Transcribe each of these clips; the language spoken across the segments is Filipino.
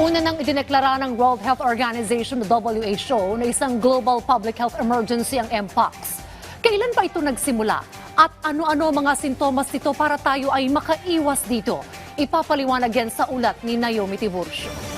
Una nang idineklara ng World Health Organization WHO na isang global public health emergency ang Mpox. Kailan pa ito nagsimula? At ano-ano mga sintomas nito para tayo ay makaiwas dito? Ipapaliwanag yan sa ulat ni Naomi Tiburcio.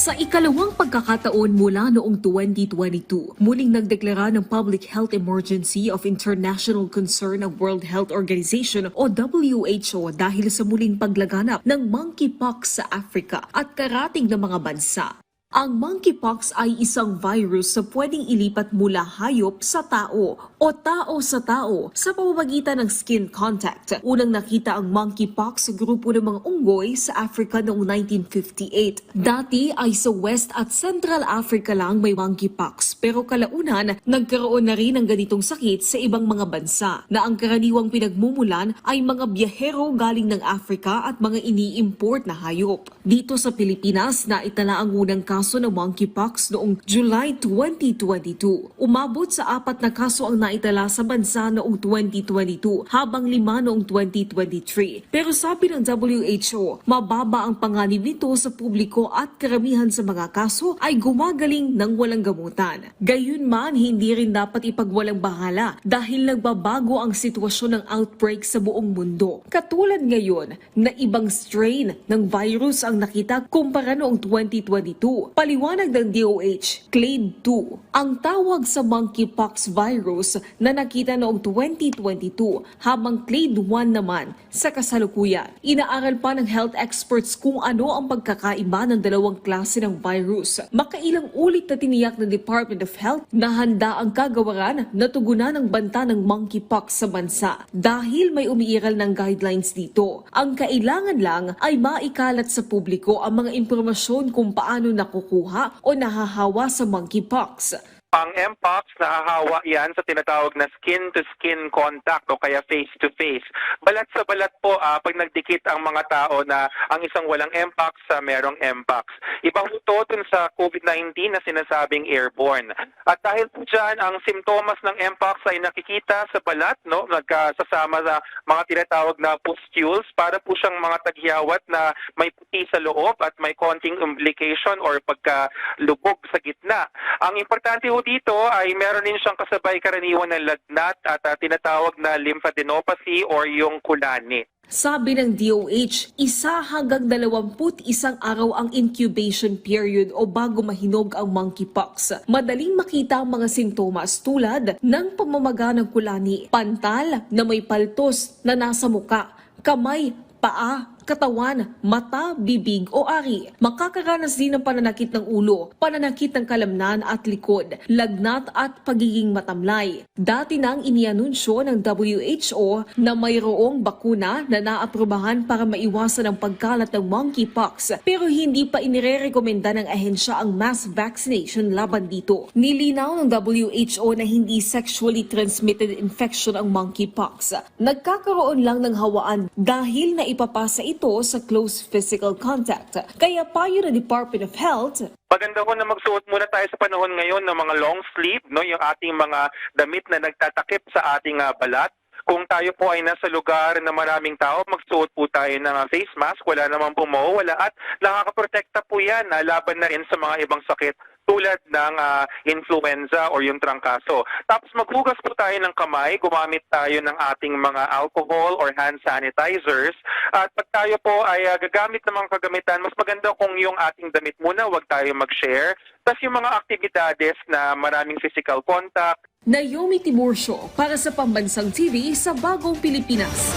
Sa ikalawang pagkakataon mula noong 2022, muling nagdeklara ng Public Health Emergency of International Concern ng World Health Organization o WHO dahil sa muling paglaganap ng monkeypox sa Africa at karating ng mga bansa. Ang monkeypox ay isang virus na pwedeng ilipat mula hayop sa tao o tao sa tao sa pamamagitan ng skin contact. Unang nakita ang monkeypox sa grupo ng mga unggoy sa Africa noong 1958. Dati ay sa West at Central Africa lang may monkeypox pero kalaunan nagkaroon na rin ng ganitong sakit sa ibang mga bansa na ang karaniwang pinagmumulan ay mga biyahero galing ng Africa at mga ini-import na hayop. Dito sa Pilipinas na itala ang unang kaso ng monkeypox noong July 2022. Umabot sa apat na kaso ang naitala sa bansa noong 2022 habang lima noong 2023. Pero sabi ng WHO, mababa ang panganib nito sa publiko at karamihan sa mga kaso ay gumagaling ng walang gamutan. Gayunman, hindi rin dapat ipagwalang bahala dahil nagbabago ang sitwasyon ng outbreak sa buong mundo. Katulad ngayon na ibang strain ng virus ang nakita kumpara noong 2022. Paliwanag ng DOH, Clade 2, ang tawag sa monkeypox virus na nakita noong 2022 habang Clade 1 naman sa kasalukuyan. Inaaral pa ng health experts kung ano ang pagkakaiba ng dalawang klase ng virus. Makailang ulit na tiniyak ng Department of Health na handa ang kagawaran na tugunan ng banta ng monkeypox sa bansa dahil may umiiral ng guidelines dito. Ang kailangan lang ay maikalat sa publiko ang mga impormasyon kung paano nakukuha o nahahawa sa monkeypox. Ang Mpox, nahahawa yan sa tinatawag na skin-to-skin contact o kaya face-to-face. Balat sa balat po, ah, pag nagdikit ang mga tao na ang isang walang Mpox sa merong Mpox. Ibang ito dun sa COVID-19 na sinasabing airborne. At dahil po dyan, ang simptomas ng Mpox ay nakikita sa balat, no? nagkasasama sa mga tinatawag na pustules para po siyang mga tagyawat na may puti sa loob at may konting umbilication or pagkalubog sa gitna. Ang importante po dito ay meron din siyang kasabay karaniwan ng lagnat at ah, tinatawag na lymphadenopathy or yung kulani. Sabi ng DOH, isa hanggang dalawamput isang araw ang incubation period o bago mahinog ang monkeypox. Madaling makita ang mga sintomas tulad ng pamamaga ng kulani, pantal na may paltos na nasa muka, kamay, paa, katawan, mata, bibig o ari. Makakaranas din ng pananakit ng ulo, pananakit ng kalamnan at likod, lagnat at pagiging matamlay. Dati nang inianunsyo ng WHO na mayroong bakuna na naaprubahan para maiwasan ang pagkalat ng monkeypox pero hindi pa inirerekomenda ng ahensya ang mass vaccination laban dito. Nilinaw ng WHO na hindi sexually transmitted infection ang monkeypox. Nagkakaroon lang ng hawaan dahil na ipapasa ito sa close physical contact. Kaya payo ng Department of Health, Maganda ko na magsuot muna tayo sa panahon ngayon ng mga long sleeve, no, yung ating mga damit na nagtatakip sa ating ah, balat. Kung tayo po ay nasa lugar na maraming tao, magsuot po tayo ng ah, face mask, wala naman po mawawala at nakakaprotekta po yan na laban na rin sa mga ibang sakit tulad ng ah, influenza or yung trangkaso. Tapos maghugas po tayo ng kamay, gumamit tayo ng ating mga alcohol or hand sanitizers. At pag tayo po ay ah, gagamit ng mga kagamitan, mas maganda kung yung ating damit muna, wag tayo mag-share. Tapos yung mga aktibidades na maraming physical contact, Naomi Tiburcio para sa Pambansang TV sa Bagong Pilipinas.